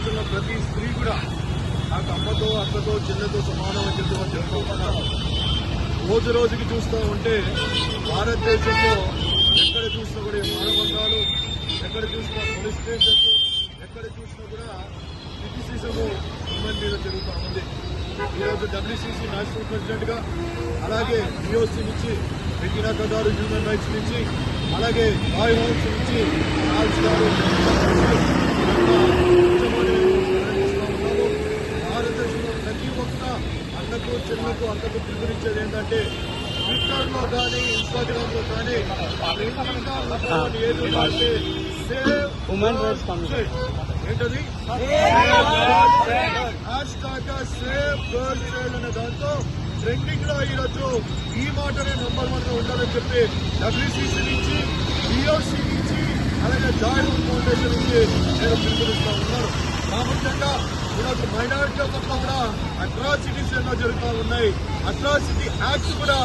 భారతదేశంలో ప్రతి స్త్రీ కూడా నాకు అమ్మతో అక్కతో చెల్లెతో సమానం అని చెప్పి వాళ్ళు రోజు రోజుకి చూస్తూ ఉంటే భారతదేశంలో ఎక్కడ చూసినా కూడా ఈ ఎక్కడ చూసినా పోలీస్ స్టేషన్స్ ఎక్కడ చూసినా కూడా క్రిటిసిజము ఉమెన్ మీద జరుగుతూ ఉంది. ఈరోజు డబ్ల్యూసీసీ నేషనల్ ప్రెసిడెంట్గా అలాగే డిఓసి నుంచి రెటీనా గారు హ్యూమన్ రైట్స్ నుంచి అలాగే బాయ్ హోమ్స్ నుంచి రాజ్ గారు భారతదేశంలో ప్రతి ఒక్క అన్నకు చెల్లకు అక్కకు పిలుపునిచ్చేది ఏంటంటే ట్విట్టర్లో కానీ ఇన్స్టాగ్రామ్లో కానీ ఏది అంటే సేవ్ ఉమెన్ రైట్స్ కమిషన్ ఏంటది? Hashtag save girl child అనే దాంతో ట్రెండింగ్లో ఈరోజు ఈ మాటనే నంబర్ వన్గా ఉండాలని చెప్పి డబ్ల్యూసీసీ నుంచి డిఓసి నుంచి అలాగే జాయిన్ ఫౌండేషన్ నుంచి నేను పిలుపునిస్తా ఉన్నాను. ప్రాముఖ్యంగా ఈరోజు మైనారిటీ పట్ల కూడా అట్రాసిటీస్ దేశంలో జరుగుతూ ఉన్నాయి. అట్రాసిటీ యాక్ట్ కూడా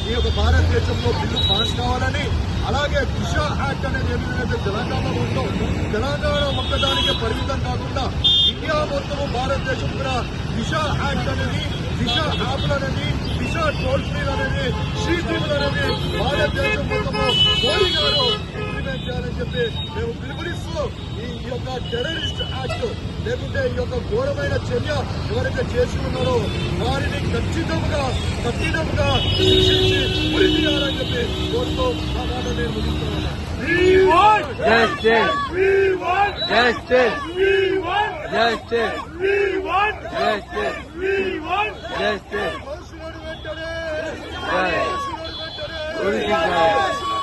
ఈ యొక్క భారతదేశంలో బిల్లు పాస్ కావాలని అలాగే దిశ యాక్ట్ అనేది ఏదైతే తెలంగాణలో ఉందో తెలంగాణ ఒక్కదానికే పరిమితం కాకుండా ఇండియా మొత్తము భారతదేశం కూడా దిశ యాక్ట్ అనేది దిశ యాప్లు అనేది దిశ టోల్ ఫ్రీ అనేది శ్రీజీవులు అనేది భారతదేశం మొత్తము మోడీ గారు ఇంప్లిమెంట్ చేయాలని చెప్పి మేము పిలుపునిస్తూ ఈ ఈ యొక్క టెర్రరిస్ట్ యాక్ట్ లేకుంటే ఈ యొక్క ఘోరమైన చర్య ఎవరైతే చేసి ఉన్నారో వారిని ఖచ్చితంగా కఠినంగా శిక్షించి ఉరి తీయాలని చెప్పి కోరుతూ నా మాట నేను ముగిస్తున్నాను. వెంటనే